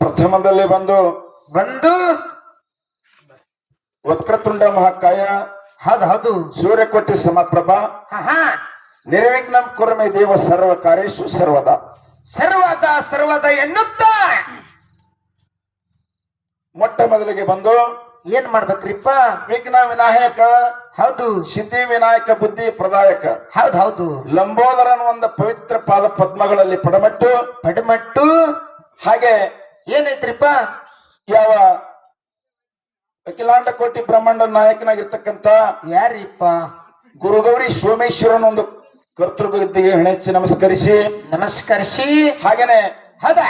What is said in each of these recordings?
ಪ್ರಥಮದಲ್ಲಿ ಬಂದು ಬಂದು ವಕ್ರತುಂಡ ಮಹಾಕಾಯ ಹೌದು ಹೌದು. ಸೂರ್ಯಕೋಟಿ ಸಮಪ್ರಭಾ ನಿರ್ವಿಘ್ನಂ ಕುರ್ಮೆ ದೇವ ಸರ್ವ ಕಾರ್ಯೇಶು ಸರ್ವದ. ಸರ್ವದ ಸರ್ವದ ಎನ್ನುತ್ತ. ಮೊಟ್ಟ ಮೊದಲಿಗೆ ಬಂದು ಏನ್ ಮಾಡ್ಬೇಕ್ರಿಪ್ಪ? ವಿಘ್ನ ವಿನಾಯಕ ಹೌದು. ಸಿದ್ಧಿ ವಿನಾಯಕ ಬುದ್ಧಿ ಪ್ರದಾಯಕ. ಹೌದು ಹೌದು. ಲಂಬೋದರನ ಒಂದು ಪವಿತ್ರ ಪಾದ ಪದ್ಮಗಳಲ್ಲಿ ಪಡಮಟ್ಟು ಪಡಮಟ್ಟು. ಹಾಗೆ ಏನೈತ್ರಿಪ್ಪ? ಯಾವ ಅಖಿಲಾಂಡ ಕೋಟಿ ಬ್ರಹ್ಮಾಂಡ ನಾಯಕನಾಗಿರ್ತಕ್ಕಂತ ಯಾರಿಪ್ಪ? ಗುರುಗೌರಿ ಸೋಮೇಶ್ವರನ ಒಂದು ಕರ್ತೃಗದ್ದಿಗೆ ಹೆಣೆಚ್ಚಿ ನಮಸ್ಕರಿಸಿ. ನಮಸ್ಕರಿಸಿ. ಹಾಗೇನೆ ಹದ?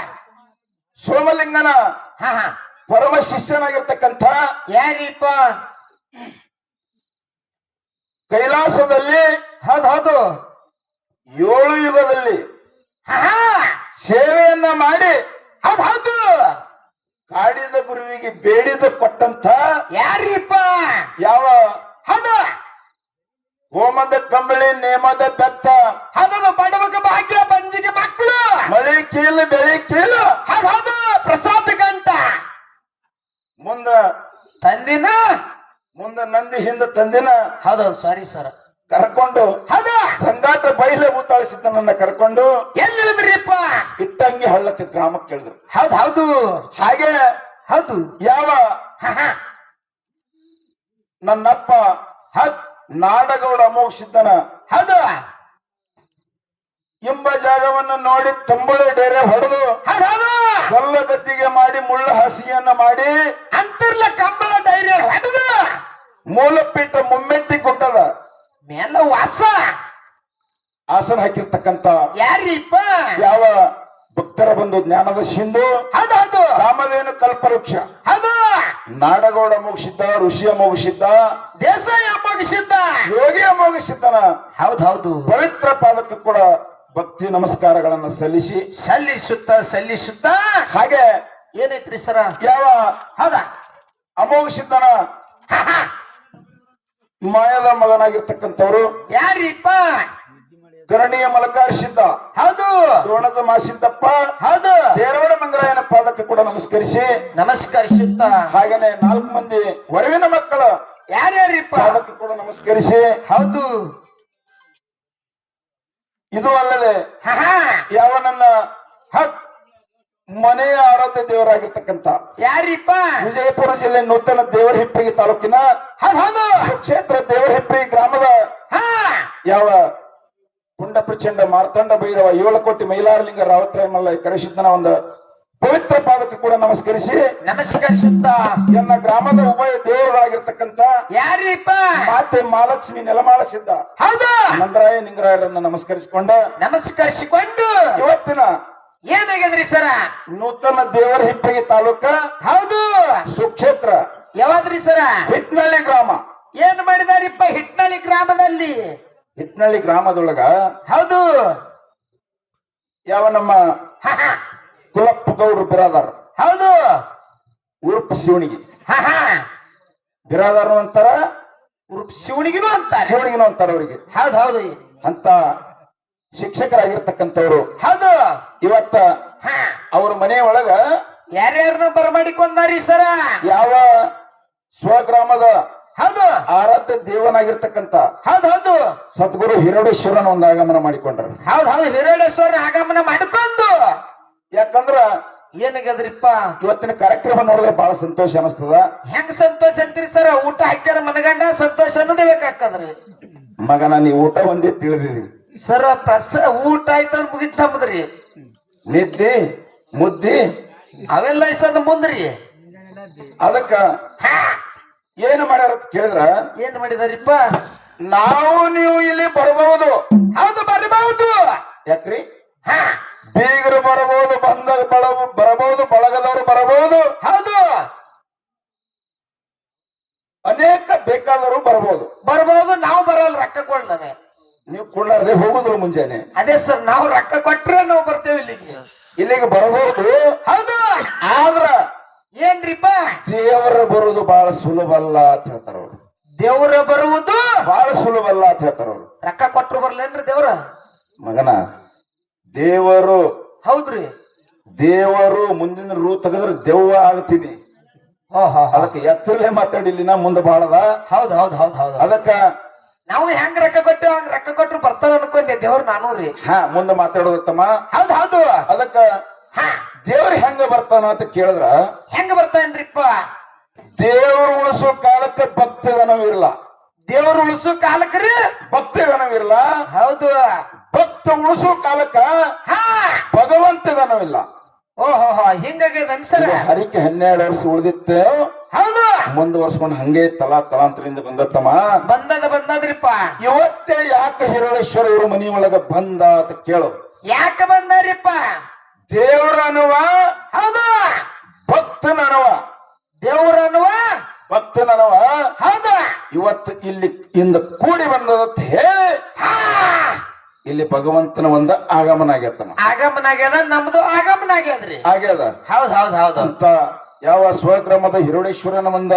ಸೋಮಲಿಂಗನ ಹಾ ಹಾ. ಪರಮ ಶಿಷ್ಯನಾಗಿರ್ತಕ್ಕಂಥ ಯಾರಿಪ್ಪ? ಕೈಲಾಸದಲ್ಲಿ ಹದ ಹೌದು ಏಳು ಯುಗದಲ್ಲಿ ಸೇವೆಯನ್ನ ಮಾಡಿ ಹೌದು ಹೌದು. ಕಾಡಿದ ಗುರುವಿಗೆ ಬೇಡಿದ ಕೊಟ್ಟಂತ ಯಾರಿಪ್ಪ? ಯಾವ? ಹೌದು. ಹೋಮದ ಕಂಬಳಿ ನೇಮದ ಬೆತ್ತ ಹೌದು ಬಡವಗ ಭಾಗ್ಯ ಬಂಜಿಗೆ ಮಕ್ಕಳು. ಮಳೆ ಕೀಲು ಬೆಳೆ ಕೀಲು ಹೌದು ಹೌದು ಪ್ರಸಾದ ಗಂಟ ಮುಂದ ತಂದಿನ? ಮುಂದ ನಂದಿ ಹಿಂದ ತಂದಿನ. ಹೌದೌದು ಸಾರಿ ಸರ್ ಕರ್ಕೊಂಡು ಹೌದ. ಸಂಗಾಟ ಬೈಲೆ ಊತಾಳಿಸಿದ್ದನನ್ನ ಕರ್ಕೊಂಡು ಎಲ್ಲಿಳಿದ್ರಿಪ್ಪ ಇಟ್ಟಂಗಿ ಹಳ್ಳಕ್ಕೆ ಗ್ರಾಮಕ್ಕೆ ಕೇಳಿದ್ರು. ಹೌದು ಹೌದು. ಹಾಗೆ ಹೌದು. ಯಾವ ನನ್ನಪ್ಪ ಹತ್ ನಾಡಗೌಡ ಅಮೋಘ ಸಿದ್ದನ ಹೌದು. ಎಂಬ ಜಾಗವನ್ನು ನೋಡಿ ತುಂಬಳೆ ಡೇರೆ ಹೊಡೆದು ಹೌದು ಹೌದು. ಕಲ್ಲ ಗದ್ದಿಗೆ ಮಾಡಿ ಮುಳ್ಳ ಹಸಿಯನ್ನ ಮಾಡಿ ಅಂತರ್ಲ ಕಂಬಳ ಡೈರೆ ಹೊಡೆದು. ಮೂಲಪೀಠ ಮುಮ್ಮೆಟ್ಟಿ ಗುಡ್ಡದ ಮೇಲ ವಾಸ. ಆಸನ ಹಾಕಿರ್ತಕ್ಕಂತ ಯಾರಿಪ್ಪ? ಯಾವ ಭಕ್ತರ ಬಂದು ಜ್ಞಾನದ ಸಿಂಧು ಹೌದು ಹೌದು. ರಾಮದೇನು ಕಲ್ಪವೃಕ್ಷ. ಹೌದು. ನಾಡಗೌಡ ಮುಗಿಸಿದ್ದ ಋಷಿಯ ಮುಗಿಸಿದ್ದ ದೇಸಾಯ ಮುಗಿಸಿದ್ದ. ಯೋಗಿಯ ಮುಗಿಸಿದ್ದನ. ಹೌದೌದು ಹೌದು. ಪವಿತ್ರ ಪಾದಕ್ಕೆ ಕೂಡ ಭಕ್ತಿ ನಮಸ್ಕಾರಗಳನ್ನು ಸಲ್ಲಿಸಿ. ಸಲ್ಲಿಸುತ್ತ ಸಲ್ಲಿಸುತ್ತ. ಹಾಗೆ ಏನೈತ್ರಿ ಸರ? ಯಾವ ಹೌದಾ? ಅಮೋಘ ಸಿದ್ದನ ಹಾ, ಹಾ. ಮಾಯದ ಮಗನಾಗಿರ್ತಕ್ಕಂಥವ್ರು ಯಾರಿಪ್ಪ? ಕರಣೀಯ ಮಲಕಾರ ಸಿದ್ಧ ಹೌದು. ದ್ರೋಣದ ಮಾಸಿದ್ದಪ್ಪ. ಹೌದು. ದೇರವಡ ಮಂಗರಾಯನ ಪಾದಕ್ಕೆ ಕೂಡ ನಮಸ್ಕರಿಸಿ. ನಮಸ್ಕರಿಸುತ್ತ. ಹಾಗೇನೆ ನಾಲ್ಕು ಮಂದಿ ವರವಿನ ಮಕ್ಕಳ ಯಾರ್ಯಾರಿಪ್ಪ? ಪಾದಕ್ಕೆ ಕೂಡ ನಮಸ್ಕರಿಸಿ. ಹೌದು. ಇದು ಅಲ್ಲದೆ. ಯಾವ ನನ್ನ. ಮನೆಯ ಆರಾಧ್ಯ ದೇವರಾಗಿರ್ತಕ್ಕಂತ ಯಾರಿಪ್ಪ? ವಿಜಯಪುರ ಜಿಲ್ಲೆ ನೂತನ ದೇವರ ಹೆಪ್ಪಿಗೆ ತಾಲೂಕಿನ ಕ್ಷೇತ್ರ ದೇವರ ದೇವರಹಿಪ್ಪಗಿ ಗ್ರಾಮದ ಹಾ. ಯಾವ ಪುಂಡ ಪ್ರಚಂಡ ಮಾರ್ತಂಡ ಭೈರವ ಏಳು ಕೋಟಿ ಮೈಲಾರಲಿಂಗ ರಾವತ್ರಾಯ ಮಲ್ಲ ಕರೆಸಿದ್ದನ ಒಂದು ಪವಿತ್ರ ಪಾದಕ್ಕೆ ಕೂಡ ನಮಸ್ಕರಿಸಿ ನಮಸ್ಕರಿಸುತ್ತ. ಎನ್ನ ಗ್ರಾಮದ ಉಭಯ ದೇವರುಗಳಾಗಿರ್ತಕ್ಕಂತ ಯಾರಿಪ್ಪ? ಮಾತೆ ಮಹಾಲಕ್ಷ್ಮಿ ನೆಲಮಾಳ ಸಿದ್ಧ ಹೌದು. ನಂದರಾಯ ನಿಂಗರಾಯರನ್ನ ನಮಸ್ಕರಿಸಿಕೊಂಡ ನಮಸ್ಕರಿಸಿಕೊಂಡು. ಇವತ್ತಿನ ಏನಾಗ್ಯದ್ರಿ ಸರ? ನೂತನ ದೇವರ ಹಿಪ್ಪಗಿ ತಾಲೂಕ ಹೌದು. ಸುಕ್ಷೇತ್ರ. ಯಾವಾದ್ರಿ ಸರ? ಹಿಟ್ನಳ್ಳಿ ಗ್ರಾಮ. ಏನ್ ಮಾಡಿದಾರಿಪ್ಪ ಹಿಟ್ನಳ್ಳಿ ಗ್ರಾಮದಲ್ಲಿ? ಹಿಟ್ನಳ್ಳಿ ಗ್ರಾಮದೊಳಗ ಹೌದು. ಯಾವ ನಮ್ಮ. ಕುಲಪ್ಪ ಗೌಡ್ರು ಬಿರಾದಾರ್. ಹೌದು. ಉರುಪ್ ಶಿವಣಿಗೆ ಬಿರಾದಾರ ಅಂತಾರ ಉರುಪ್ ಶಿವನಿಗಿನೂ ಅಂತ ಶಿವಣಿಗೆನು ಅಂತಾರ ಅವರಿಗೆ. ಹೌದು ಹೌದು. ಅಂತ ಶಿಕ್ಷಕರಾಗಿರ್ತಕ್ಕಂಥವ್ರು. ಹೌದು. ಇವತ್ತ ಅವ್ರ ಮನೆ ಒಳಗ ಯಾರ್ಯಾರನ್ನ ಬರಮಾಡಿಕೊಂಡಾರಿ ಸರ? ಯಾವ ಸ್ವಗ್ರಾಮದ ಹೌದು. ಆರಾಧ್ಯ ದೇವನಾಗಿರ್ತಕ್ಕಂತ ಹೌದು ಹೌದು. ಸದ್ಗುರು ಹಿರಡೇಶ್ವರನ ಒಂದು ಆಗಮನ ಮಾಡಿಕೊಂಡ್ರು. ಹೌದು ಹೌದು. ಹಿರಡೇಶ್ವರನ ಆಗಮನ ಮಾಡಿಕೊಂಡು. ಯಾಕಂದ್ರ ಏನಾಗದ್ರಿಪ್ಪ ಇವತ್ತಿನ ಕಾರ್ಯಕ್ರಮ ನೋಡಿದ್ರೆ ಬಹಳ ಸಂತೋಷ ಅನಿಸ್ತದ. ಹೆಂಗ್ ಸಂತೋಷ ಅಂತೀರಿ ಸರ್? ಊಟ ಹಾಕ್ಯಾರ ಮನಗಂಡ ಸಂತೋಷ ಅನ್ನೋದೇ ಬೇಕಾಗ್ತದ್ರಿ. ಮಗನ ನೀ ಊಟ ಒಂದೇ ತಿಳಿದಿರಿ ಸರ ಪ್ರಸ ಊಟ ಆಯ್ತ ಮುಗಿತ್ ನಮ್ದ್ರಿ. ನಿದ್ದೆ ಮುದ್ದೆ ಅವೆಲ್ಲ ಇಸದ ಮುಂದ್ರಿ. ಅದಕ್ಕ ಏನು ಮಾಡ್ಯಾರ ಅಂತ ಕೇಳಿದ್ರ? ಏನ್ ಮಾಡಿದಾರಿಪ್ಪ? ನಾವು ನೀವು ಇಲ್ಲಿ ಬರಬಹುದು. ಹೌದು ಬರಬಹುದು. ಯಾಕ್ರಿ? ಬೀಗರು ಬರಬಹುದು ಬಂದ ಬಳ ಬರಬಹುದು ಬಳಗದವರು ಬರಬಹುದು. ಹೌದು. ಅನೇಕ ಬೇಕಾದವರು ಬರಬಹುದು. ಬರಬಹುದು ನಾವು ಬರಲ್ಲ ರೊಕ್ಕ ಕೊಡ್ಲವೆ. ನೀವು ಕೊಡ್ಲಾರ್ದೆ ಹೋಗುದಿಲ್ಲ ಮುಂಜಾನೆ. ಅದೇ ಸರ್ ನಾವು ರೊಕ್ಕ ಕೊಟ್ರೆ ನಾವು ಬರ್ತೇವೆ ಇಲ್ಲಿಗೆ. ಇಲ್ಲಿಗೆ ಬರಬಹುದು. ಹೌದು. ಆದ್ರ ಏನ್ರಿಪ್ಪ? ದೇವರ ಬರುವುದು ಬಹಳ ಸುಲಭ ಅಲ್ಲ ಅಂತ ಹೇಳ್ತಾರ ಅವ್ರು. ದೇವರ ಬರುವುದು? ಬಹಳ ಸುಲಭ ಅಲ್ಲ ಅಂತ ಹೇಳ್ತಾರ ಅವ್ರು. ರೊಕ್ಕ ಕೊಟ್ರು ಬರ್ಲೇನ್ರಿ ದೇವ್ರ? ಮಗನ ದೇವರು ಹೌದ್ರಿ. ದೇವರು ಮುಂದಿನ ರೂ ತೆಗೆದ್ರೆ ದೆವ್ವ ಆಗ್ತೀನಿ. ಓಹೋ ಅದಕ್ಕೆ ಎಚ್ಚರಲೆ ಮಾತಾಡಿಲ್ಲ ನಾ ಮುಂದೆ ಬಾಳದ. ಹೌದ್ ಹೌದ್ ಹೌದ್ ಹೌದ್. ಅದಕ್ಕ ನಾವು ಹೆಂಗ್ ರೊಕ್ಕ ಕೊಟ್ಟು ಹಂಗ್ ರೊಕ್ಕ ಕೊಟ್ರು ಬರ್ತಾನ ಅನ್ಕೊಂಡೆ ದೇವ್ರ ನಾನು ರೀ. ಹಾ ಮುಂದೆ ಮಾತಾಡೋದತ್ತಮ್ಮ ಹೌದ್ ಹೌದು. ಅದಕ್ಕ ಹಾ. ದೇವ್ರ ಹೆಂಗ ಬರ್ತಾನ ಅಂತ ಕೇಳಿದ್ರ? ಹೆಂಗ ಬರ್ತಾನ್ರಿಪ್ಪ? ದೇವ್ರ ಉಳಿಸೋ ಕಾಲಕ್ಕೆ ಭಕ್ತಗನವಿರಲ್ಲ ದೇವ್ರ ಉಳಿಸು ಕಾಲಕ್ರಿ ಭಕ್ತಗನವಿರಲ್ಲ ಹೌದು. ಭಕ್ತ ಉಳಿಸೋ ಕಾಲಕ್ಕ ಹಾ. ಭಗವಂತಗನವಿಲ್ಲ ಓಹೋ ಹಿಂಗಾಗ್ಯದ ಅನ್ಸರ. ಹರಿಕೆ ಹನ್ನೆರಡು ವರ್ಷ ಉಳಿದಿತ್ತು ಹೌದು. ಮುಂದುವರ್ಸ್ಕೊಂಡು ಹಂಗೆ ತಲಾ ತಲಾಂತರಿಂದ ಬಂದತ್ತಮ್ಮ. ಬಂದದ ಬಂದದ್ರಿಪ್ಪ. ಇವತ್ತೇ ಯಾಕೆ ಹಿರಳೇಶ್ವರ ಇವ್ರ ಮನಿ ಒಳಗ ಬಂದ ಅಂತ ಕೇಳು. ಯಾಕೆ ಬಂದಾರಿಪ್ಪ ದೇವ್ರ ಅನ್ನುವ ಹೌದು. ಭಕ್ತನನವ. ದೇವ್ರ ಅನ್ನುವ ಭಕ್ತನನವ. ಹೌದು. ಇವತ್ತು ಇಲ್ಲಿ ಇಂದ ಕೂಡಿ ಬಂದದತ್ತ ಹೇಳಿ. ಇಲ್ಲಿ ಭಗವಂತನ ಒಂದ ಆಗಮನ ಆಗೈತಮ್ಮ ಆಗಮನ ಆಗ್ಯದ ನಮ್ದು ಆಗಮನ ಆಗ್ಯದ್ರಿ ಆಗ್ಯದ? ಹೌದ್ ಹೌದ್ ಹೌದ್. ಅಂತ ಯಾವ ಸ್ವಗ್ರಾಮದ ಹಿರುಡೇಶ್ವರನ ಒಂದ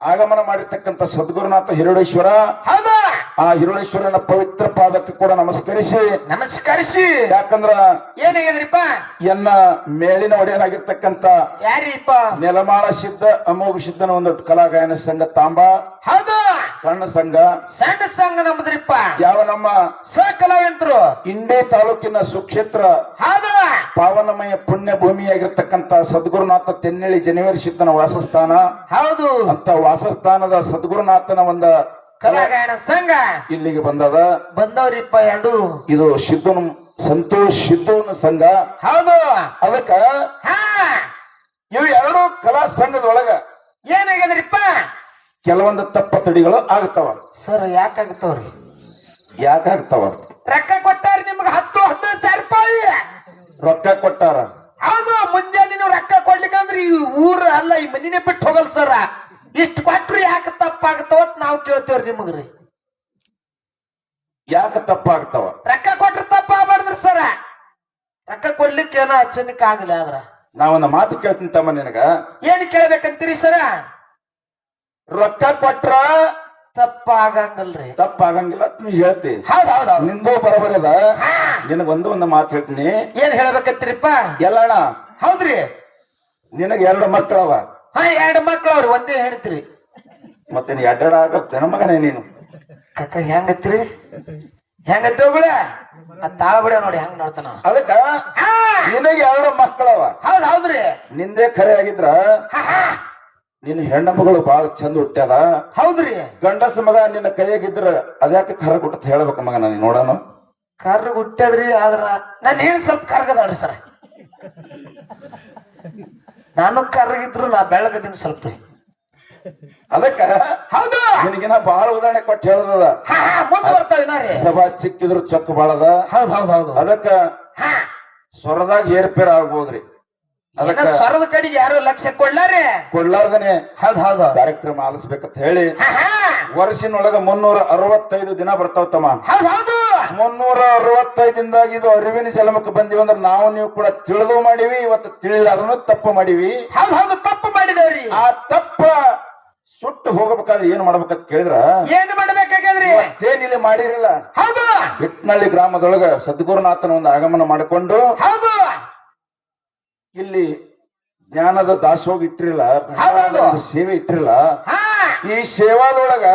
ಆಗಮನ ಮಾಡಿರ್ತಕ್ಕಂಥ ಸದ್ಗುರುನಾಥ ಹಿರುಡೇಶ್ವರ ಹೌದು. ಆ ಹಿರುಳೇಶ್ವರನ ಪವಿತ್ರ ಪಾದಕ್ಕೆ ಕೂಡ ನಮಸ್ಕರಿಸಿ. ನಮಸ್ಕರಿಸಿ. ಯಾಕಂದ್ರ ಏನಾಗಿದ್ರಿಪ್ಪ ಎನ್ನ ಮೇಲಿನ ಒಡೆಯನಾಗಿರ್ತಕ್ಕಂತ ಯಾರಿಪ್ಪ? ನೆಲಮಾಳ ಸಿದ್ಧ ಅಮೋಘ ಸಿದ್ಧನ ಒಂದು ಕಲಾಗಾಯನ ಸಂಘ ತಾಂಬ. ಹೌದು. ಸಣ್ಣ ಸಂಘ. ಸಣ್ಣ ಸಂಘ ನಮ್ಮದ್ರಿಪ್ಪ ಯಾವ ನಮ್ಮ ಸಕಲವೆಂತ್ರು ಇಂಡಿ ತಾಲೂಕಿನ ಸುಕ್ಷೇತ್ರ ಹೌದು. ಪಾವನಮಯ ಪುಣ್ಯ ಭೂಮಿಯಾಗಿರ್ತಕ್ಕಂತ ಸದ್ಗುರುನಾಥ ತೆನ್ನೆಳಿ ಜನವರಿ ಸಿದ್ಧನ ವಾಸಸ್ಥಾನ. ಹೌದು. ಅಂತ ವಾಸಸ್ಥಾನದ ಸದ್ಗುರುನಾಥನ ಒಂದ ಕಲಾಗಾಯನ ಸಂಘ. ಇಲ್ಲಿಗೆ ಬಂದದ ಬಂದವ್ರಿಪ್ಪ ಎರಡು ಇದು ಸಿದ್ಧನ ಸಂತೋಷ್ ಸಿದ್ಧನ ಸಂಘ. ಹೌದು. ಅದಕ್ಕ ಹಾ. ಇವು ಎರಡು ಕಲಾ ಸಂಘದೊಳಗ ಏನಾಗ್ಯದ್ರಿಪ್ಪ? ಕೆಲವೊಂದು ತಪ್ಪತಡಿಗಳು ಆಗ್ತಾವ ಸರ್ ಯಾಕಾಗತ್ತವ್ರಿ? ಯಾಕಾಗ್ತಾವ ರೊಕ್ಕ ಕೊಟ್ಟಾರ ನಿಮ್ಗೆ ಹತ್ತು ಹದಿನೈದು ಸಾವಿರ ರೂಪಾಯಿ. ರೊಕ್ಕ ಕೊಟ್ಟಾರ? ಹೌದು ಮುಂಜಾನೆ ನೀವು ರೊಕ್ಕ ಕೊಡ್ಲಿಕ್ಕಂದ್ರೆ ಈ ಊರ ಅಲ್ಲ ಈ ಮನಿನೇ ಬಿಟ್ಟು ಹೋಗಲ್ ಸರ. ಇಷ್ಟು ಕೊಟ್ರು ಯಾಕೆ ತಪ್ಪಾಗ್ತಾವ ನಾವು ಕೇಳ್ತೇವ್ರಿ ನಿಮಗ್ರಿ. ಯಾಕೆ ತಪ್ಪಾಗ್ತಾವ? ರೊಕ್ಕ ಕೊಟ್ರೆ ತಪ್ಪಾಗ್ಬಾರ್ದ್ರಿ ಸರ. ರೊಕ್ಕ ಕೊಡ್ಲಿಕ್ಕೆ ಏನೋ ಅಚ್ಚನಿಕ್ ಆಗಲಿ ಆದ್ರ. ನಾವೊಂದು ಮಾತು ಕೇಳ್ತೀನಿ ತಮ್ಮ ನಿನಗ. ಏನ್ ಕೇಳ್ಬೇಕಂತೀರಿ ಸರ? ರೊಕ್ಕ ಕೊಟ್ರ ತಪ್ಪಾಗಂಗಲ್ರಿ. ತಪ್ಪಾಗಂಗಿಲ್ಲ ಅಂತ ನೀ ಹೇಳ್ತಿ. ಹೌದ್ ಹೌದ್ ಹೌದ್. ನಿಂದು ಬರಬರದ ನಿನಗ ಒಂದು ಒಂದು ಮಾತು ಹೇಳ್ತೀನಿ. ಏನ್ ಹೇಳ್ಬೇಕಂತೀರಿಪ್ಪ? ಎಲ್ಲಣ್ಣ? ಹೌದ್ರಿ. ನಿನಗ ಎರಡು ಮಕ್ಕಳವ. ಹಾ ಎರಡು ಮಕ್ಳು ಅವ್ರು ಒಂದೇ ಹೇಳ್ತೀರಿ ಮತ್ತೆ ಎಡ್ಡಾಡ ಆಗತ್ತೇನ ಮಗನೇ ನೀನು? ಕಕ್ಕ ಹೆಂಗತ್ರಿ ಹೆಂಗತ್ತೋಗಳ ಆ ತಾಳ ಬಿಡ ನೋಡಿ ಹೆಂಗ್ ನೋಡ್ತಾನ. ಅದಕ್ಕ ಹಾ! ನಿನಗೆ ಎರಡು ಮಕ್ಕಳವ. ಹೌದ್ ಹೌದ್ರಿ. ನಿಂದೆ ಖರೆ ಆಗಿದ್ರ? ಹಾ, ಹಾ. ನಿನ್ನ ಹೆಣ್ಣ ಮಗಳು ಬಾಳ ಚಂದ ಹುಟ್ಟ್ಯಾದ? ಹೌದ್ರಿ. ಗಂಡಸ ಮಗ ನಿನ್ನ ಕೈಯಾಗಿದ್ರ ಅದ್ಯಾಕೆ ಖರ ಕೊಟ್ಟ ಹೇಳ್ಬೇಕು ಮಗ ನಾನು ನೋಡೋಣ ಕರ್ರ ಹುಟ್ಟದ್ರಿ ಆದ್ರ ನಾನು ಏನ್ ಸ್ವಲ್ಪ ಕರ್ಗದಾಡ್ರಿ ಸರ. ನಾನು ಕರ್ರಗಿದ್ರು ನಾ ಬೆಳಗದೀನಿ ಸ್ವಲ್ಪ. ರೀ ಅದಕ್ಕ ಹೌದು. ನಿನಗಿನ ಬಹಳ ಉದಾಹರಣೆ ಕೊಟ್ಟು ಹೇಳದ ಮುಂದ್ ಸಭಾ ಚಿಕ್ಕಿದ್ರು ಚೊಕ್ಕ ಬಾಳದ. ಹೌದ್ ಹೌದ್ ಹೌದು ಅದಕ್ಕ ಸ್ವರದಾಗ ಏರ್ಪೇರ್ ಆಗ್ಬೋದ್ರಿ. ಅದಕ್ಕ ಸ್ವರದ ಕಡೆಗೆ ಯಾರು ಲಕ್ಷ್ಯ ಕೊಡ್ಲಾರಿ ಕೊಡ್ಲಾರ್ದನೆ. ಹೌದ್ ಹೌದು ಕಾರ್ಯಕ್ರಮ ಆಲಿಸ್ಬೇಕಂತ ಹೇಳಿ. ವರ್ಷಿನೊಳಗ ಮುನ್ನೂರ ಅರವತ್ತೈದು ದಿನ ಬರ್ತಾವ ತಮ್ಮ. ಹೌದ್ ಹೌದು. ಮುನ್ನೂರ ಅರವತ್ತೈದಿಂದಾಗಿ ಇದು ಅರಿವಿನ ಜಲಮಕ್ಕೆ ಬಂದಿವಿ ಅಂದ್ರೆ ನಾವು ನೀವು ಕೂಡ ತಿಳಿದು ಮಾಡಿವಿ ಇವತ್ತು ತಿಳಿಲಾರನು ತಪ್ಪು ಮಾಡಿವಿ. ಹೌದು ಹೌದು ತಪ್ಪು ಮಾಡಿದವ್ರಿ. ಆ ತಪ್ಪ ಸುಟ್ಟು ಹೋಗಬೇಕಾದ್ರೆ ಏನ್ ಮಾಡ್ಬೇಕಂತ ಕೇಳಿದ್ರ? ಏನ್ ಮಾಡ್ಬೇಕಾಗ್ಯದ್ರಿ? ಏನಿಲ್ಲ ಮಾಡಿರಲಿಲ್ಲ? ಹೌದು. ಹಿಟ್ನಳ್ಳಿ ಗ್ರಾಮದೊಳಗ ಸದ್ಗುರುನಾಥನ ಒಂದು ಆಗಮನ ಮಾಡಿಕೊಂಡು ಹೌದು. ಇಲ್ಲಿ ಜ್ಞಾನದ ದಾಸೋಗ ಇಟ್ಟಿರಲ್ಲ. ಸೇವೆ ಇಟ್ಟಿರಲ್ಲ ಈ ಸೇವಾದೊಳಗ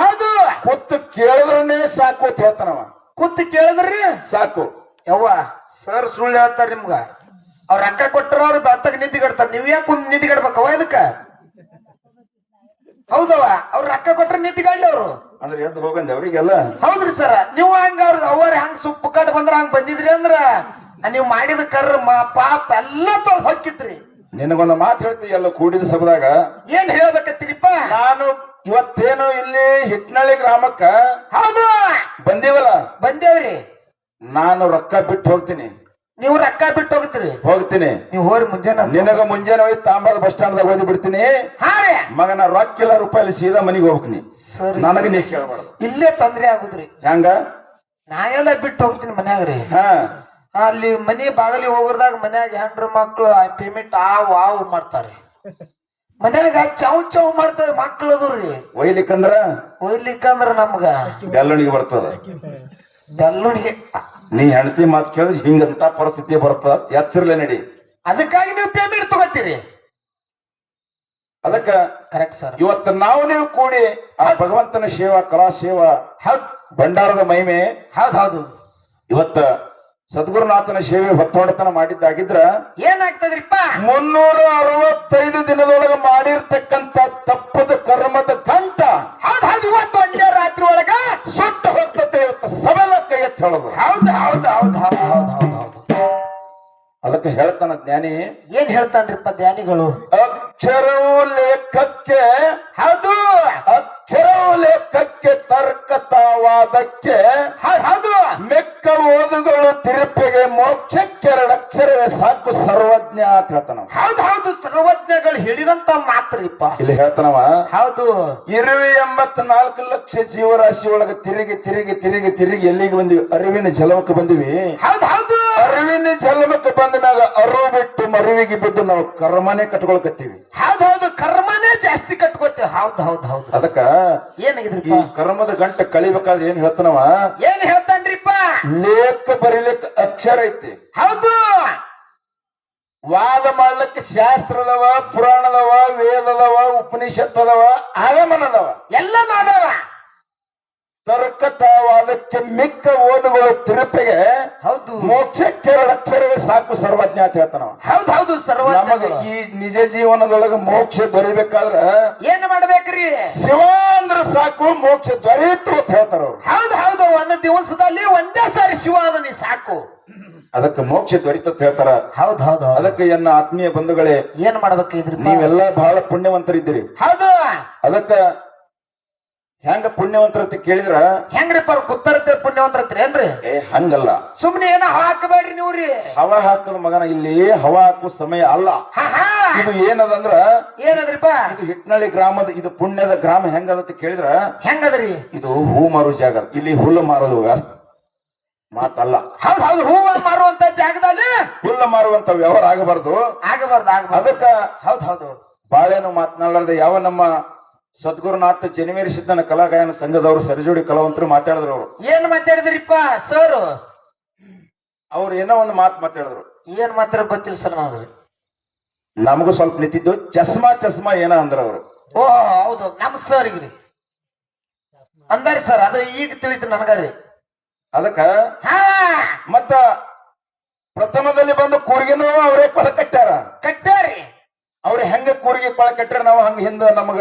ಹೌದು. ಕೂತು ಕೇಳಿದ್ರನ್ನೇ ಸಾಕು ಅಂತ ಹೇಳ್ತಾನವ. ಕೂತ್ ಕೇಳಿದ್ರಿ? ಸಾಕು. ಯವ್ವ ಸರ್ ಸುಳ್ಳು ಹೇಳ್ತಾರ ನಿಮ್ಗ. ಅವ್ರ ರೊಕ್ಕ ಕೊಟ್ಟರ ಅವ್ರು ಬೆತ್ತಗ ನಿದ್ದಿಗಡ್ತಾರ ನೀವ್ ಯಾಕೆ ಕುಂದ್ ನಿದ್ದಿಗಡ್ಬೇಕವ ಇದಕ್ಕ ಹೌದವ ಅವ್ರ ರೊಕ್ಕ ಕೊಟ್ರ ನಿದ್ದಿಗಾಡ್ಲಿ ಅವ್ರು. ಅಂದ್ರೆ ಎದ್ದು ಹೋಗಂದೆ ಅವ್ರಿಗೆಲ್ಲ? ಹೌದ್ರಿ ಸರ್ ನೀವು ಹಂಗ ಅವ್ರ ಅವ್ರ ಹಂಗ ಸುಪ್ಪ ಕಟ್ ಬಂದ್ರ ಹಂಗ ಬಂದಿದ್ರಿ ಅಂದ್ರ ನೀವು ಮಾಡಿದ ಕರ್ರ ಮ- ಪಾಪ ಎಲ್ಲ ತೊಳ್ದ್ ಹೊಕ್ಕಿತ್ರಿ ನಿನಗೊಂದು ಮಾತು ಹೇಳ್ತೀವಿ ಎಲ್ಲ ಕೂಡಿದ ಸಭದಾಗ? ಏನ್ ಹೇಳ್ಬೇಕತ್ತೀರಿಪ್ಪ? ನಾನು ಇವತ್ತೇನು ಇಲ್ಲಿ ಹಿಟ್ನಳ್ಳಿ ಗ್ರಾಮಕ್ಕ ಹೌದು. ಬಂದೀವಲ್ಲ? ಬಂದೇವ್ರಿ. ನಾನು ರೊಕ್ಕ ಬಿಟ್ಟು ಹೋಗ್ತೀನಿ. ನೀವು ರೊಕ್ಕ ಬಿಟ್ಟು ಹೋಗ್ತೀರಿ. ಹೋಗ್ತೀನಿ. ನೀವು ಹೋರಿ ಮುಂಜಾನೆ ನಿನಗ ಮುಂಜಾನೆ ಹೋಗಿ ತಾಂಬಾದ ಬಸ್ ಸ್ಟ್ಯಾಂಡ್ದಾಗ ಓದಿ ಬಿಡ್ತೀನಿ. ಮಗನ ರೊಕ್ಕ ಇಲ್ಲ ರೂಪಾಯಿ ಸೀದಾ ಮನೆಗೆ ಹೋಗ್ತೀನಿ ಸರಿ. ನನಗ ನೀ ಕೇಳಬಾರ್ದು. ಇಲ್ಲೇ ತೊಂದರೆ ಆಗುದ್ರಿ. ಹೆಂಗ? ನಾ ಎಲ್ಲ ಬಿಟ್ಟು ಹೋಗ್ತೀನಿ ಮನ್ಯಾಗ ರೀ. ಹಾ. ಅಲ್ಲಿ ಮನಿ ಬಾಗಲಿ ಹೋಗೋದಾಗ ಮನ್ಯಾಗ ಹೆಂಡ್ರ ಮಕ್ಳು ಪೇಮೆಂಟ್ ಆವು ಆವು ಮಾಡ್ತಾರೆ. ಮನ್ಯಾಗ ಚಾವ್ ಚಾವ್ ಮಾಡ್ತೇವೆ ಮಕ್ಳು ಅದು ರೀ ಒಯ್ಲಿಕ್ಕಂದ್ರ? ಒಯ್ಲಿಕ್ಕಂದ್ರ ನಮ್ಗ. ಬೆಲ್ಲಣಿಗೆ ಬರ್ತದ. ಬೆಲ್ಲುಣಿಗೆ. ನೀ ಹೆಂಡತಿ ಮಾತು ಕೇಳಿದ್ರೆ ಹಿಂಗಂತ ಪರಿಸ್ಥಿತಿ ಬರ್ತದ ಎಚ್ಚರ್ಲೆ ನಡಿ. ಅದಕ್ಕಾಗಿ ನೀವು ಪೇಮೆಂಟ್ ತಗೋತೀರಿ. ಅದಕ್ಕ ಕರೆಕ್ಟ್ ಸರ್ ಇವತ್ತು ನಾವು ನೀವು ಕೂಡಿ ಆ ಭಗವಂತನ ಸೇವಾ ಕಲಾ ಸೇವಾ ಹೌದ್. ಭಂಡಾರದ ಮಹಿಮೆ ಹಾ ಹೌದು. ಇವತ್ತ ಸದ್ಗುರುನಾಥನ ಸೇವೆ ಹೊತ್ತೊಡತನ ಮಾಡಿದ್ದಾಗಿದ್ರ ಏನಾಗ್ತದ್ರಿಪ್ಪ? ಮುನ್ನೂರ ಅರವತ್ತೈದು ದಿನದೊಳಗೆ ಮಾಡಿರ್ತಕ್ಕಂತ ತಪ್ಪದ ಕರ್ಮದ ಕಂಠ ಹೌದ್ ಇವತ್ತು ಒಂದೇ ರಾತ್ರಿ ಒಳಗ? ಸುಟ್ಟು ಹೋಗ್ತತೆ ಇವತ್ತು ಸಬಲ ಕೈ ಎತ್ತ ಹೇಳೋದು. ಹೌದು ಹೌದ್ ಹೌದ್ ಹೌದ್ ಹೌದ್ ಹೌದ್ ಹೌದು. ಅದಕ್ಕೆ ಹೇಳ್ತಾನ ಜ್ಞಾನಿ ಏನ್ ಹೇಳ್ತಾನ್ರಿಪ್ಪ ಧ್ಯಾನಿಗಳು ಹೇಳ್ತಾನವ ಹೌದ್ ಹೌದು ಸರ್ವಜ್ಞಗಳು ಹೇಳಿದಂತ ಮಾತ್ರಿಪ್ಪ. ಇಲ್ಲಿ ಹೇಳ್ತಾನವ ಹೌದು. ಇರುವೆ ಎಂಬತ್ನಾಲ್ಕು ಲಕ್ಷ ಜೀವರಾಶಿ ಒಳಗ ತಿರುಗಿ ತಿರುಗಿ ತಿರುಗಿ ತಿರುಗಿ ಎಲ್ಲಿಗೆ ಬಂದಿವಿ? ಅರಿವಿನ ಜಲಮಕ್ಕೆ ಬಂದಿವಿ. ಹೌದ್ ಹೌದು. ಅರಿವಿನ ಜಲಮಕ್ಕೆ ಬಂದ ಮ್ಯಾಗ ಅರಿವು ಬಿಟ್ಟು ಮರುವಿಗೆ ಬಿದ್ದು ನಾವು ಕರ್ಮನೆ ಕಟ್ಕೊಳ್ಕತ್ತೀವಿ. ಹೌದ್ ಹೌದು ಕರ್ಮನೇ ಜಾಸ್ತಿ ಕಟ್ಕೋತೀವಿ ಹೌದ್ ಹೌದ್ ಹೌದು. ಅದಕ್ಕ ಈ ಏನಾಗಿದ್ರಿಪ್ಪ ಕರ್ಮದ ಗಂಟ ಕಳಿಬೇಕಾದ್ರೆ ಏನ್ ಹೇಳ್ತಾನವ? ಏನ್ ಹೇಳ್ತಾನ್ರಿಪ್ಪ? ಲೇಖ ಬರಿಲಿಕ್ಕೆ ಅಕ್ಷರ ಐತಿ. ಹೌದು. ವಾದ ಮಾಡ್ಲಿಕ್ಕೆ ಶಾಸ್ತ್ರದವ ಪುರಾಣದವ ವೇದದವ ಉಪನಿಷತ್ ಅದಾವ ಆಗಮನದವ. ಎಲ್ಲ ನಾದವ ತರ್ಕತಾವಾದಕ್ಕೆ ಮಿಕ್ಕ ಓದುಗಳು ತಿರುಪಿಗೆ ಹೌದು. ಮೋಕ್ಷಕ್ಕೆ ಎರಡು ಅಕ್ಷರವೇ ಸಾಕು ಸರ್ವಜ್ಞ ಅಂತ ಹೇಳ್ತಾನ ಹೌದು ಹೌದು ಸರ್ವಜ್ಞ ಈ ನಿಜ ಜೀವನದೊಳಗೆ ಮೋಕ್ಷ ದೊರಿಬೇಕಾದ್ರ ಏನ್ ಮಾಡ್ಬೇಕ್ರಿ? ಶಿವ ಅಂದ್ರೆ ಸಾಕು ಮೋಕ್ಷ ದೊರೆಯಿತು ಅಂತ ಹೇಳ್ತಾರ ಹೌದು ಹೌದ್ ಒಂದು ದಿವಸದಲ್ಲಿ ಒಂದೇ ಸಾರಿ ಶಿವ ನೀ ಸಾಕು. ಅದಕ್ಕೆ ಮೋಕ್ಷ ದೊರಿತ ಅಂತ ಹೇಳ್ತಾರ. ಹೌದ್ ಹೌದು ಹೌದು. ಅದಕ್ಕೆ ಎನ್ನ ಆತ್ಮೀಯ ಬಂಧುಗಳೇ ಏನ್ ಮಾಡ್ಬೇಕಿದ್ರಿಪ್ಪ ನೀವೆಲ್ಲ ಬಹಳ ಪುಣ್ಯವಂತರಿದ್ದೀರಿ. ಹೌದು. ಅದಕ್ಕ ಹೆಂಗ ಪುಣ್ಯವಂತರ ಅಂತ ಕೇಳಿದ್ರ? ಹೆಂಗ್ರಿಪ್ಪ ಅವ್ರು ಕುತ್ತರತ್ತೆ ಪುಣ್ಯವಂತರತ್ರಿ ಏನ್ರಿ? ಏ ಹಂಗಲ್ಲ. ಸುಮ್ನೆ ಏನ ಹಾಕಬೇಡ್ರಿ ನೀವ್ರಿ. ಹವಾ ಹಾಕದ ಮಗನ ಇಲ್ಲಿ ಹವಾ ಹಾಕುವ ಸಮಯ ಅಲ್ಲ. ಹಾ ಹಾ. ಇದು ಏನದಂದ್ರ? ಏನದ್ರಿಪ್ಪ ಇದು ಹಿಟ್ನಳ್ಳಿ ಗ್ರಾಮದ ಇದು ಪುಣ್ಯದ ಗ್ರಾಮ ಹೆಂಗದ ಅಂತ ಕೇಳಿದ್ರ? ಹೆಂಗದ್ರಿ? ಇದು ಹೂ ಮಾರೋ ಜಾಗ ಇಲ್ಲಿ ಹುಲ್ಲು ಮಾರೋದು ವ್ಯಾಸ್ತ. ಮಾತಲ್ಲ. ಹೌದು ಹೌದು ಹೂವ ಮಾರುವಂತ ಜಾಗದಲ್ಲಿ ಹುಲ್ಲು ಮಾರುವಂತ ವ್ಯವಹಾರ ಆಗಬಾರ್ದು. ಆಗಬಾರ್ದು ಆಗಬಾರ್ದು. ಅದಕ್ಕ ಹೌದು ಹೌದು. ಬಾಳೆನು ಮಾತನಾಡಲಾರ್ದೆ ಯಾವ ನಮ್ಮ ಸದ್ಗುರುನಾಥ ಜನಿಮೇರಿ ಸಿದ್ದನ ಕಲಾಗಾಯನ ಸಂಘದವರು ಸರಿಜೋಡಿ ಕಲಾವಂತರು ಮಾತಾಡಿದ್ರು ಅವರು. ಏನ್ ಮಾತಾಡಿದ್ರಿಪ್ಪ ಸರ್? ಅವ್ರು ಏನೋ ಒಂದು ಮಾತು ಮಾತಾಡಿದ್ರು. ಏನ್ ಮಾತಾಡ ಗೊತ್ತಿಲ್ಲ ಸರ್ ನನಗೆ. ನಮಗೂ ಸ್ವಲ್ಪ ನಿಂತಿದ್ದು ಚಸ್ಮಾ ಚಸ್ಮಾ ಏನ ಅಂದ್ರ ಅವರು. ಓ ಹೌದು ನಮ್ ಸರ್ಗ್ರಿ ಅಂದಾರಿ ಸರ್ ಅದು ಈಗ ತಿಳಿತು ನನಗರಿ ಅದಕ್ಕ ಹಾ. ಮತ್ತ ಪ್ರಥಮದಲ್ಲಿ ಬಂದು ಕೂರ್ಗಿನೂ ಅವರೇ ಕೊಳ ಕಟ್ಟಾರ ಕಟ್ಟಾರಿ ಅವ್ರ ಹೆಂಗ ಕೂರ್ಗಿ ಕೊಳ ಕಟ್ಟಾರ ನಾವು ಹಂಗ ಹಿಂದ ನಮಗ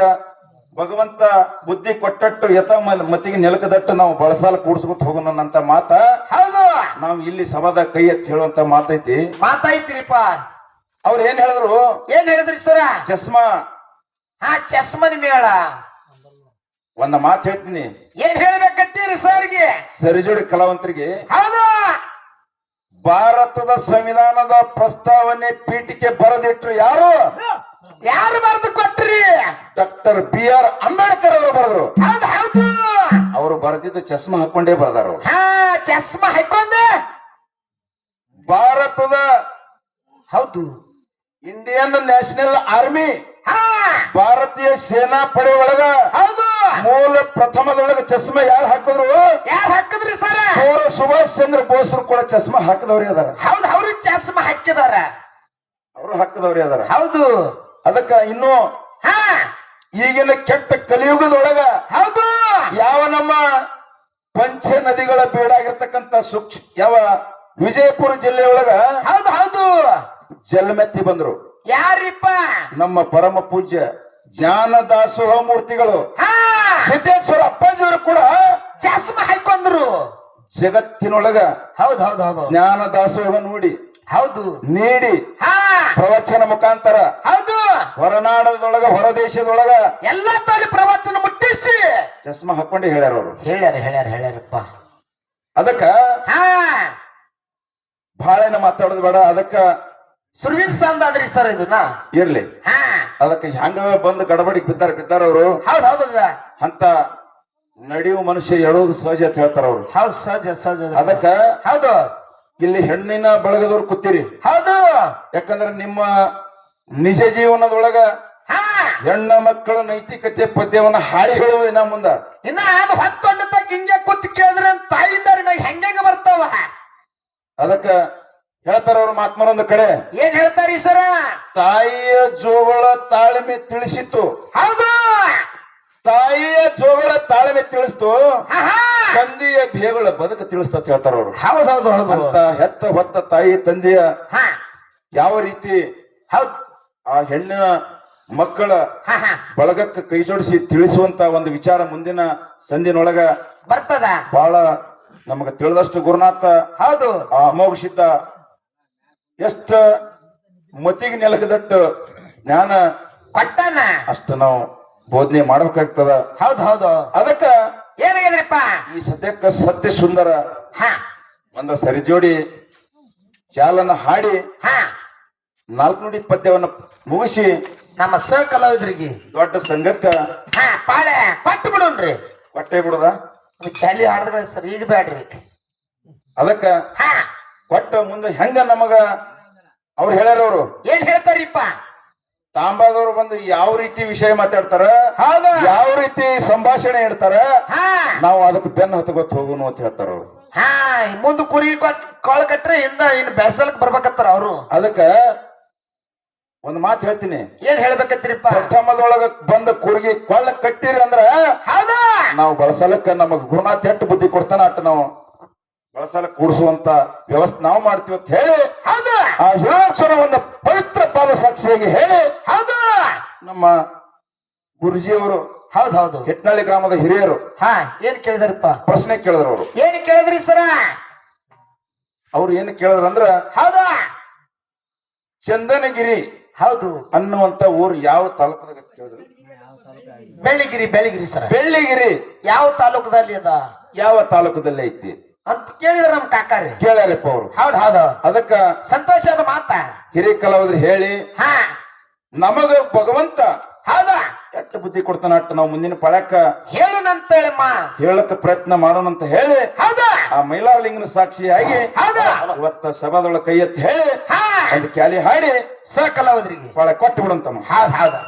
ಭಗವಂತ ಬುದ್ಧಿ ಕೊಟ್ಟಟ್ಟು ಯಥ ಮತ್ತಿಗೆ ಮತಿಗೆ ನೆಲಕದಟ್ಟು ನಾವು ಬಳಸಾಲ ಕೂಡ್ಸ್ಕೊತ ಹೋಗೋಣ ಅಂತ ಮಾತ. ಹೌದು. ನಾವು ಇಲ್ಲಿ ಸಭಾದ ಕೈ ಎತ್ತಿ ಹೇಳುವಂತ ಮಾತೈತಿ. ಮಾತಾಯ್ತಿರಿಪ್ಪ ಅವ್ರು ಏನ್ ಹೇಳಿದ್ರು? ಏನ್ ಹೇಳಿದ್ರಿ ಸರ? ಚಸ್ಮಾ. ಹಾ ಚಸ್ಮನಿ ಮೇಳ. ಒಂದ ಮಾತು ಹೇಳ್ತೀನಿ. ಏನ್ ಹೇಳ್ಬೇಕಂತೀರಿ ಸರ್ಗೆ. ಸರಿಜೋಡಿ ಕಲಾವಂತರಿಗೆ ಹೌದು. ಭಾರತದ ಸಂವಿಧಾನದ ಪ್ರಸ್ತಾವನೆ ಪೀಠಿಕೆ ಬರೆದಿಟ್ರು ಯಾರು? ಯಾರು ಬರ್ದು ಕೊಟ್ರಿ? ಡಾಕ್ಟರ್ ಬಿ ಆರ್ ಅಂಬೇಡ್ಕರ್ ಅವರು ಬರೆದ್ರು. ಹೌದು ಹೌದು. ಅವರು ಬರೆದಿದ್ದು ಚಸ್ಮಾ ಹಾಕೊಂಡೇ ಬರೆದಾರ. ಹಾ ಚಸ್ಮ ಹಾಕೊಂಡೆ ಭಾರತದ ಹೌದು. ಇಂಡಿಯನ್ ನ್ಯಾಷನಲ್ ಆರ್ಮಿ ಹಾ. ಭಾರತೀಯ ಸೇನಾ ಪಡೆ ಒಳಗ ಹೌದು. ಮೂಲ ಪ್ರಥಮದೊಳಗ ಚಸ್ಮಾ ಯಾರು ಹಾಕಿದ್ರು? ಯಾರು ಹಾಕಿದ್ರಿ ಸರ್? ಸೌರ ಸುಭಾಷ್ ಚಂದ್ರ ಬೋಸ್ರು ಕೂಡ ಚಸ್ಮಾ ಹಾಕಿದವ್ರಿ ಅದಾರ. ಹೌದು ಅವರು ಚಸ್ಮ ಹಾಕಿದಾರ. ಅವರು ಹಾಕಿದವ್ರಿ ಅದಾರ. ಹೌದು. ಅದಕ್ಕ ಇನ್ನು ಹಾ. ಈಗಿನ ಕೆಟ್ಟ ಕಲಿಯುಗದೊಳಗ ಹೌದು. ಯಾವ ನಮ್ಮ ಪಂಚೆ ನದಿಗಳ ಬೀಡಾಗಿರ್ತಕ್ಕಂಥ ಸೂಕ್ಷ್ಮ ಯಾವ ವಿಜಯಪುರ ಜಿಲ್ಲೆಯೊಳಗ ಹೌದು ಹೌದು. ಜಲ್ಮೆತ್ತಿ ಬಂದ್ರು. ಯಾರಿಪ್ಪ? ನಮ್ಮ ಪರಮ ಪೂಜ್ಯ ಜ್ಞಾನ ದಾಸೋಹ ಮೂರ್ತಿಗಳು. ಹಾ. ಸಿದ್ದೇಶ್ವರ ಅಪ್ಪಾಜಿಯವರು ಕೂಡ ಚಸ್ಮ ಹಾಕೊಂಡ್ರು ಜಗತ್ತಿನೊಳಗ ಹೌದು ಹೌದು ಹೌದು ಜ್ಞಾನ ದಾಸೋಹ ನೋಡಿ ಹೌದು. ನೀಡಿ. ಹಾ. ಪ್ರವಚನ ಮುಖಾಂತರ. ಹೌದು. ಹೊರನಾಡದೊಳಗ ಹೊರದೇಶದೊಳಗ. ಎಲ್ಲ ತಾಲಿ ಪ್ರವಚನ ಮುಟ್ಟಿಸಿ. ಚಸ್ಮಾ ಹಾಕೊಂಡು ಹೇಳ್ಯಾರ ಅವರು. ಹೇಳ್ಯಾರ ಹೇಳ್ಯಾರ ಹೇಳ್ಯಾರಪ್ಪ. ಅದಕ್ಕ ಹಾ. ಬಹಳೇನ ಮಾತಾಡೋದು ಬೇಡ. ಅದಕ್ಕ ಸುರ್ವಿನ್ ಸಂದ ಅದ್ರಿ ಸರ್ ಇದನ್ನ? ಇರ್ಲಿ. ಹಾ. ಅದಕ್ಕೆ ಹೆಂಗ ಬಂದು ಗಡಬಡಿಗೆ ಬಿದ್ದಾರ ಬಿದ್ದಾರ ಅವರು? ಹೌದು ಹೌದು ಅಂತ ನಡೆಯುವ ಮನುಷ್ಯ ಹೇಳೋದು ಸಹಜ ಅಂತ ಹೇಳ್ತಾರ ಅವ್ರು. ಹೌದು ಸಹಜ ಸಹಜ. ಅದಕ್ಕ ಹೌದು. ಇಲ್ಲಿ ಹೆಣ್ಣಿನ ಬಳಗದವ್ರು ಕೂತಿರಿ. ಹೌದು. ಯಾಕಂದ್ರೆ ನಿಮ್ಮ ನಿಜ ಜೀವನದೊಳಗ ಹಾ. ಹೆಣ್ಣ ಮಕ್ಕಳ ನೈತಿಕತೆ ಪದ್ಯವನ್ನ ಹಾಡಿ ಹೇಳುವ ಇನ್ನ ಮುಂದ. ಇನ್ನ ಅದು ಹತ್ತೊಂಡ ಹಿಂಗೆ ಕೂತ್ ಕೇಳಿದ್ರೆ ತಾಯಿ ಮ್ಯಾಗ ಹೆಂಗ ಬರ್ತಾವ? ಅದಕ್ಕ ಹೇಳ್ತಾರ ಅವ್ರ ಮಾತ್ಮರೊಂದು ಕಡೆ. ಏನ್ ಹೇಳ್ತಾರಿ ಸರ? ತಾಯಿಯ ಜೋಗಳ ತಾಳ್ಮೆ ತಿಳಿಸಿತ್ತು. ಹೌದು. ತಾಯಿಯ ಜೋಗಳ ತಾಳ್ಮೆ ತಿಳಿಸ್ತು. ತಂದೆಯ ಬೇಗಳ ಬದುಕು ತಿಳಿಸ್ತ ಹೇಳ್ತಾರ ಅವರು ಹೌದು ಹೌದು ಹೆತ್ತ ಹೊತ್ತ ತಾಯಿ ತಂದೆಯ ಯಾವ ರೀತಿ ಆ ಹೆಣ್ಣಿನ ಮಕ್ಕಳ ಬಳಗಕ್ಕೆ ಕೈ ಜೋಡಿಸಿ ತಿಳಿಸುವಂತ ಒಂದು ವಿಚಾರ ಮುಂದಿನ ಸಂದಿನೊಳಗ ಬರ್ತದ? ಬಹಳ ನಮಗ ತಿಳಿದಷ್ಟು ಗುರುನಾಥ ಹೌದು. ಆ ಅಮೋಘ ಸಿದ್ಧ ಎಷ್ಟ ಮತಿಗೆ ನೆಲಕದಟ್ಟು ಜ್ಞಾನ ಕೊಟ್ಟನ. ಅಷ್ಟ ನಾವು ಬೋಧನೆ ಮಾಡ್ಬೇಕಾಗ್ತದ. ಹೌದು ಹೌದು. ಅದಕ್ಕ ಏನಾಗಿದ್ರಪ್ಪ ಈ ಸದ್ಯಕ್ಕ ಸತ್ಯ ಸುಂದರ ಒಂದ ಸರಿ ಜೋಡಿ ಚಾಲನ ಹಾಡಿ ಹಾ. ನಾಲ್ಕು ನುಡಿ ಪದ್ಯವನ್ನ ಮುಗಿಸಿ ನಮ್ಮ ಸ ಕಲಾವಿದ್ರಿಗೆ ದೊಡ್ಡ ಸಂಘಕ್ಕ ಹಾ ಪಾಳೆ ಕೊಟ್ಟು ಬಿಡೋಣ್ರಿ ಕೊಟ್ಟೆ ಬಿಡುದ? ಚಾಲಿ ಹಾಡಿದ್ರೆ ಸರ್ ಈಗ ಬ್ಯಾಡ್ರಿ. ಅದಕ್ಕ ಹಾ. ಕೊಟ್ಟ ಮುಂದೆ ಹೆಂಗ ನಮಗ ಅವ್ರು ಹೇಳ್ಯಾರ ಅವರು. ಏನ್ ಹೇಳ್ತಾರಿಪ್ಪ? ತಾಂಬಾದವ್ರು ಬಂದು ಯಾವ ರೀತಿ ವಿಷಯ ಮಾತಾಡ್ತಾರ? ಹೌದು. ಯಾವ ರೀತಿ ಸಂಭಾಷಣೆ ಇಡ್ತಾರ? ಹಾ. ನಾವು ಅದಕ್ಕೆ ಬೆನ್ನ ಹತ್ಕೊತ್ ಹೋಗುನು ಅಂತ ಹೇಳ್ತಾರ ಅವ್ರು. ಹಾ ಮುಂದ್ ಕುರಿ ಕಾಳು ಕಟ್ರೆ ಹಿಂದ ಇನ್ ಬೆಸಲ್ಕ್ ಬರ್ಬೇಕತ್ತಾರ ಅವರು. ಅದಕ್ಕ ಒಂದು ಮಾತು ಹೇಳ್ತೀನಿ. ಏನ್ ಹೇಳ್ಬೇಕತ್ರಿಪ್ಪ ಪ್ರಥಮದೊಳಗ ಬಂದ ಕೂರ್ಗಿ ಕೊಳ್ಳ ಕಟ್ಟಿರಿ ಅಂದ್ರ ಹೌದಾ. ನಾವು ಬಳಸಲಕ್ಕ ನಮಗ್ ಗುಣ ತೆಟ್ಟು ಬುದ್ಧಿ ಕೊಡ್ತಾನ ಅಟ್ ನಾವು. ಬಳಸಲಕ್ಕ ಕೂಡಿಸುವಂತ ವ್ಯವಸ್ಥೆ ನಾವು ಮಾಡ್ತೀವಿ ಅಂತ ಹೇಳಿ ಆ ಹಿರೇಶ್ವರವನ್ನ ಪವಿತ್ರ ಪಾದ ಸಾಕ್ಷಿಯಾಗಿ ಹೇಳಿ. ಹೌದು. ನಮ್ಮ ಗುರುಜಿಯವರು ಹೌದು ಹೌದು. ಹೆಟ್ನಳ್ಳಿ ಗ್ರಾಮದ ಹಿರಿಯರು ಹಾ ಏನ್ ಕೇಳಿದಾರಪ್ಪ? ಪ್ರಶ್ನೆ ಕೇಳಿದ್ರು ಅವರು. ಏನ್ ಕೇಳಿದ್ರಿ ಸರ? ಅವ್ರು ಏನು ಕೇಳಿದ್ರು ಅಂದ್ರ ಹೌದಾ? ಚಂದನಗಿರಿ ಹೌದು. ಅನ್ನುವಂತ ಊರು ಯಾವ ತಾಲೂಕದಾಗ ಕೇಳಿದ್ರು. ಬೆಳ್ಳಿಗಿರಿ ಬೆಳ್ಳಿಗಿರಿ ಸರ. ಬೆಳ್ಳಿಗಿರಿ. ಯಾವ ತಾಲೂಕದಲ್ಲಿ ಅದ? ಯಾವ ತಾಲೂಕದಲ್ಲಿ ಐತಿ? ಅಂತ ಕೇಳಿದ್ರ ನಮ್ ಕಾಕಾರಿ ಕೇಳ್ಯಾರಪ್ಪ ಅವ್ರು. ಹೌದ್ ಹೌದು ಅದಕ್ಕ ಸಂತೋಷದ ಮಾತ. ಹಿರಿಯ ಕಲಾವಿದ್ರು ಹೇಳಿ ಹಾ. ನಮಗ ಭಗವಂತ ಹೌದಾ? ಎಷ್ಟು ಬುದ್ಧಿ ಕೊಡ್ತಾನ ಅಟ್ಟ ನಾವು ಮುಂದಿನ ಪಳಕ ಹೇಳುನಂತೇಳಮ್ಮ ಹೇಳಕ್ ಪ್ರಯತ್ನ ಮಾಡೋಣ ಅಂತ ಹೇಳಿ ಹೌದಾ? ಆ ಮೈಲಾರಲಿಂಗನ ಸಾಕ್ಷಿಯಾಗಿ ಹೌದಾ? ಇವತ್ತ ಸಭಾದೊಳಗ ಕೈ ಎತ್ತಿ ಹೇಳಿ ಒಂದು ಕ್ಯಾಲಿ ಹಾಡಿ ಸ ಕಲಾವಿದ್ರಿಗೆ ಪಳ ಕೊಟ್ಟು ಬಿಡಂತಮ್ಮ ಹೌದ್ ಹೌದು.